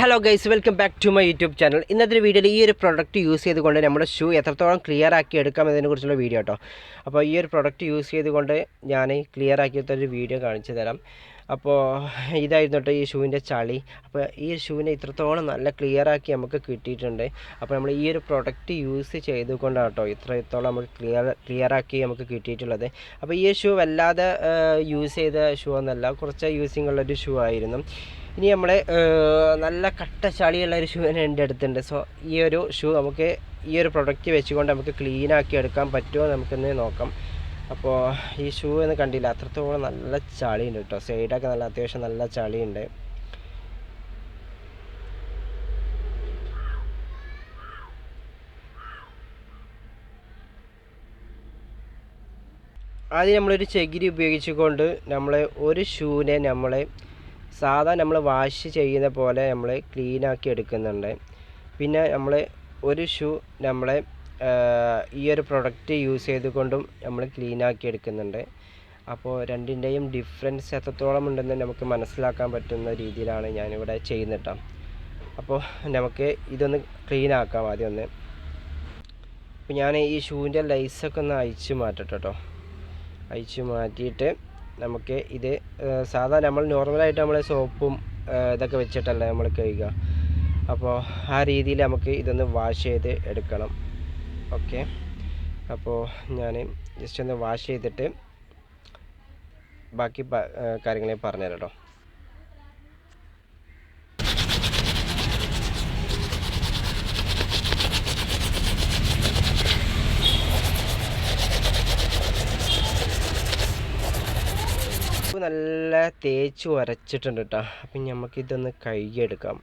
Hello guys welcome back to my YouTube channel ഇന്നത്തെ വീഡിയോയിൽ ഈ ഒരു പ്രോഡക്റ്റ് യൂസ് ചെയ്തുകൊണ്ട് നമ്മുടെ ഷൂ എത്രത്തോളം ക്ലിയർ ആക്കി എടുക്കാം എന്നതിനെക്കുറിച്ചുള്ള വീഡിയോ കേട്ടോ അപ്പോൾ ഈ ഒരു പ്രോഡക്റ്റ് യൂസ് ചെയ്തുകൊണ്ട് ഞാൻ ക്ലിയർ ആക്കിയിട്ടൊരു വീഡിയോ കാണിച്ചു തരാം. അപ്പോൾ ഇതായിരുന്നു കേട്ടോ ഈ ഷൂവിന്റെ ചളി. അപ്പോൾ ഈ ഷൂവിനെ ഇത്രത്തോളം നല്ല ക്ലിയർ ആക്കി നമുക്ക് കിട്ടിയിട്ടുണ്ട്. അപ്പോൾ നമ്മൾ ഈ ഒരു പ്രോഡക്റ്റ് യൂസ് ചെയ്തുകൊണ്ടാണ് കേട്ടോ ഇത്രത്തോളം നമുക്ക് ക്ലിയർ ക്ലിയർ ആക്കി നമുക്ക് കിട്ടിയിട്ടുള്ളത്. അപ്പോൾ ഈ ഷൂ വല്ലാതെ യൂസ് ചെയ്ത ഷൂ ഒന്നല്ല കുറച്ച് യൂസിങ് ഉള്ളൊരു ഷൂ ആയിരുന്നു. ഇനി നമ്മൾ നല്ല കട്ട ചളിയുള്ള ഒരു ഷൂ തന്നെ എന്റെ അടുത്തുണ്ട്. സോ ഈ ഒരു ഷൂ നമുക്ക് ഈ ഒരു പ്രൊഡക്റ്റ് വെച്ചുകൊണ്ട് നമുക്ക് ക്ലീൻ ആക്കി എടുക്കാൻ പറ്റുമോ നമുക്കൊന്ന് നോക്കാം. അപ്പോൾ ഈ ഷൂ എന്ന് കണ്ടില്ല അത്രത്തോളം നല്ല ചളിയുണ്ട് കേട്ടോ. സൈഡൊക്കെ നല്ല അത്യാവശ്യം നല്ല ചളിയുണ്ട്. ആദ്യം നമ്മളൊരു ചകിരി ഉപയോഗിച്ചുകൊണ്ട് നമ്മൾ ഒരു ഷൂവിനെ നമ്മൾ സാധാ നമ്മൾ വാഷ് ചെയ്യുന്ന പോലെ നമ്മൾ ക്ലീൻ ആക്കി എടുക്കുന്നുണ്ട്. പിന്നെ നമ്മൾ ഒരു ഷൂ നമ്മളെ ഈ ഒരു പ്രൊഡക്റ്റ് യൂസ് ചെയ്തുകൊണ്ടും നമ്മൾ ക്ലീൻ ആക്കി എടുക്കുന്നുണ്ട്. അപ്പോൾ രണ്ടിന്റെയും ഡിഫറൻസ് എത്രത്തോളം ഉണ്ടെന്ന് നമുക്ക് മനസ്സിലാക്കാൻ പറ്റുന്ന രീതിയിലാണ് ഞാനിവിടെ ചെയ്യുന്നത് കേട്ടോ അപ്പോൾ നമുക്ക് ഇതൊന്ന് ക്ലീൻ ആക്കാം ആദ്യം ഒന്ന്. അപ്പോൾ ഞാൻ ഈ ഷൂവിന്റെ ലൈസൊക്കെ ഒന്ന് അയച്ചു മാറ്റിട്ടോ കേട്ടോ അയച്ചു മാറ്റിയിട്ട് നമുക്ക് ഇത് സാധാ നമ്മൾ നോർമലായിട്ട് നമ്മൾ സോപ്പും ഇതൊക്കെ വെച്ചിട്ടല്ല നമ്മൾ കഴുകുക. അപ്പോൾ ആ രീതിയിൽ നമുക്ക് ഇതൊന്ന് വാഷ് ചെയ്ത് എടുക്കണം. ഓക്കെ? അപ്പോൾ ഞാൻ ജസ്റ്റ് ഒന്ന് വാഷ് ചെയ്തിട്ട് ബാക്കി കാര്യങ്ങളെ പറഞ്ഞുതരാം കേട്ടോ നല്ല തേച്ച് ഉരച്ചിട്ടുണ്ട് കേട്ടോ അപ്പം നമുക്കിതൊന്ന് കഴുകിയെടുക്കാം.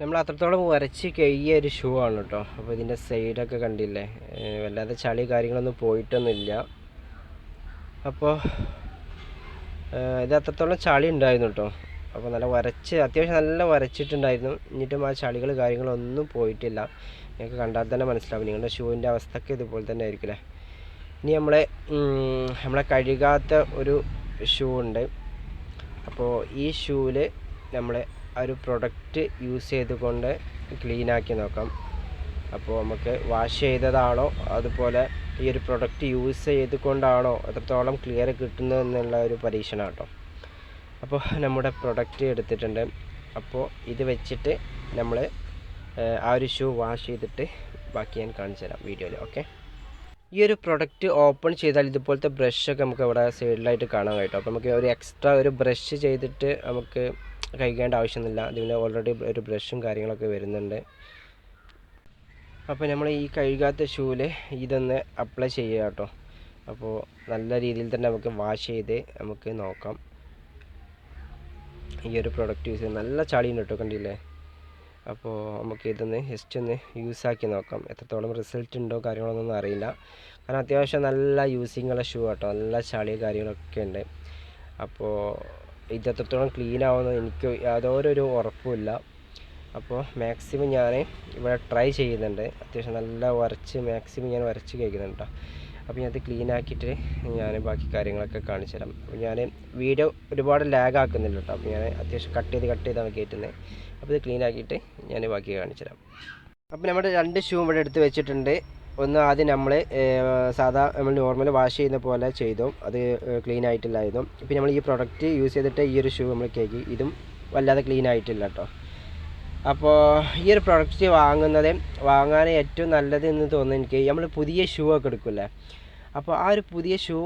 നമ്മൾ അത്രത്തോളം ഉരച്ച് കഴിയ ഒരു ഷൂ ആണ് കേട്ടോ അപ്പോൾ ഇതിന്റെ സൈഡൊക്കെ കണ്ടില്ലേ? വല്ലാതെ ചളി കാര്യങ്ങളൊന്നും പോയിട്ടൊന്നുമില്ല. അപ്പോൾ ഇത് അത്രത്തോളം ചളി ഉണ്ടായിരുന്നു കേട്ടോ അപ്പോൾ നല്ല വരച്ച് അത്യാവശ്യം നല്ല വരച്ചിട്ടുണ്ടായിരുന്നു. എന്നിട്ടും ആ ചളികൾ കാര്യങ്ങളൊന്നും പോയിട്ടില്ല. നിങ്ങൾക്ക് കണ്ടാൽ തന്നെ മനസ്സിലാവും. നിങ്ങളുടെ ഷൂവിന്റെ അവസ്ഥയൊക്കെ ഇതുപോലെ തന്നെ ആയിരിക്കില്ലേ ഇനി നമ്മളെ നമ്മളെ കഴുകാത്ത ഒരു ഷൂ ഉണ്ട്. അപ്പോൾ ഈ ഷൂവിൽ നമ്മൾ ആ ഒരു പ്രൊഡക്റ്റ് യൂസ് ചെയ്തുകൊണ്ട് ക്ലീനാക്കി നോക്കാം. അപ്പോൾ നമുക്ക് വാഷ് ചെയ്തതാണോ? അതുപോലെ ഈ ഒരു പ്രൊഡക്റ്റ് യൂസ് ചെയ്തുകൊണ്ടാണോ? എത്രത്തോളം ക്ലിയർ കിട്ടുന്നത് എന്നുള്ള ഒരു പരീക്ഷണം കേട്ടോ അപ്പോൾ നമ്മുടെ പ്രൊഡക്റ്റ് എടുത്തിട്ടുണ്ട്. അപ്പോൾ ഇത് വെച്ചിട്ട് നമ്മൾ ആ ഒരു ഷൂ വാഷ് ചെയ്തിട്ട് ബാക്കി ഞാൻ കാണിച്ചു തരാം വീഡിയോയിൽ ഓക്കെ? ഈ ഒരു പ്രൊഡക്റ്റ് ഓപ്പൺ ചെയ്താൽ ഇതുപോലത്തെ ബ്രഷൊക്കെ നമുക്ക് ഇവിടെ സൈഡിലായിട്ട് കാണാൻ കഴിയും അപ്പോൾ നമുക്ക് ഒരു എക്സ്ട്രാ ഒരു ബ്രഷ് ചെയ്തിട്ട് നമുക്ക് കഴിക്കേണ്ട ആവശ്യമൊന്നുമില്ല. ഇതിന് ഓൾറെഡി ഒരു ബ്രഷും കാര്യങ്ങളൊക്കെ വരുന്നുണ്ട്. അപ്പോൾ നമ്മൾ ഈ കഴുകാത്ത ഷൂവിൽ ഇതൊന്ന് അപ്ലൈ ചെയ്യുക കേട്ടോ. അപ്പോൾ നല്ല രീതിയിൽ തന്നെ നമുക്ക് വാഷ് ചെയ്ത് നമുക്ക് നോക്കാം. ഈ ഒരു പ്രൊഡക്റ്റ് യൂസ് ചെയ്ത് നല്ല ചളിയുണ്ട് കേട്ടോ കണ്ടില്ലേ? അപ്പോൾ നമുക്ക് ഇതൊന്ന് ജസ്റ്റ് ഒന്ന് യൂസാക്കി നോക്കാം. എത്രത്തോളം റിസൾട്ട് ഉണ്ടോ കാര്യങ്ങളൊന്നും അറിയില്ല. കാരണം അത്യാവശ്യം നല്ല യൂസിങ് ഉള്ള ഷൂ കേട്ടോ നല്ല ചളി കാര്യങ്ങളൊക്കെ ഉണ്ട്. അപ്പോൾ ഇത് എത്രത്തോളം ക്ലീൻ ആവുമെന്ന് എനിക്ക് യാതൊരു ഉറപ്പുമില്ല അപ്പോൾ മാക്സിമം ഞാൻ ഇവിടെ ട്രൈ ചെയ്യുന്നുണ്ട്. അത്യാവശ്യം നല്ല വരച്ച് മാക്സിമം ഞാൻ വരച്ച് കഴിക്കുന്നുണ്ട് അപ്പോൾ ഞാനത് ക്ലീൻ ആക്കിയിട്ട് ഞാൻ ബാക്കി കാര്യങ്ങളൊക്കെ കാണിച്ചു തരാം. അപ്പോൾ ഞാൻ വീഡിയോ ഒരുപാട് ലാഗ് ആക്കുന്നില്ല കേട്ടോ. ഞാൻ അത്യാവശ്യം കട്ട് ചെയ്ത് കട്ട് ചെയ്താണ് കയറ്റുന്നത് അപ്പോൾ ഇത് ക്ലീൻ ആക്കിയിട്ട് ഞാൻ ബാക്കി കാണിച്ചു തരാം. അപ്പോൾ നമ്മുടെ രണ്ട് ഷൂ ഇവിടെ എടുത്ത് വെച്ചിട്ടുണ്ട്. ഒന്ന് ആദ്യം നമ്മൾ സാധാ നമ്മൾ നോർമൽ വാഷ് ചെയ്യുന്ന പോലെ ചെയ്തു. അത് ക്ലീൻ ആയിട്ടില്ലായിരുന്നു. പിന്നെ നമ്മൾ ഈ പ്രൊഡക്റ്റ് യൂസ് ചെയ്തിട്ട് ഈ ഒരു ഷൂ നമ്മൾ കേക്ക് ഇതും വല്ലാതെ ക്ലീൻ ആയിട്ടില്ല കേട്ടോ. അപ്പോൾ ഈ ഒരു പ്രൊഡക്റ്റ് വാങ്ങുന്നത് വാങ്ങാൻ ഏറ്റവും നല്ലത് എന്ന് തോന്നുന്നു എനിക്ക് നമ്മൾ പുതിയ ഷൂ ഒക്കെ എടുക്കില്ലേ? അപ്പോൾ ആ ഒരു പുതിയ ഷൂ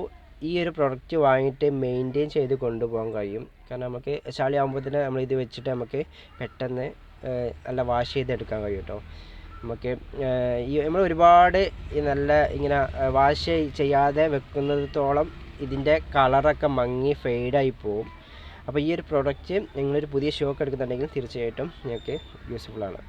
ഈ ഒരു പ്രൊഡക്റ്റ് വാങ്ങിയിട്ട് മെയിന്റെയിൻ ചെയ്ത് കൊണ്ടുപോകാൻ കഴിയും. കാരണം നമുക്ക് ചളി ആകുമ്പോഴത്തേന് നമ്മൾ ഇത് വെച്ചിട്ട് നമുക്ക് പെട്ടെന്ന് നല്ല വാഷ് ചെയ്തെടുക്കാൻ കഴിയും കേട്ടോ നമുക്ക് ഈ നമ്മൾ ഒരുപാട് ഈ നല്ല ഇങ്ങനെ വാഷ് ചെയ്യാതെ വെക്കുന്നതോളം ഇതിന്റെ കളറൊക്കെ മങ്ങി ഫെയ്ഡായി പോവും. അപ്പോൾ ഈ ഒരു പ്രോഡക്റ്റ് നിങ്ങളൊരു പുതിയ ഷോക്ക് എടുക്കുന്നുണ്ടെങ്കിൽ തീർച്ചയായിട്ടും നിങ്ങൾക്ക് യൂസ്ഫുള്ളാണ്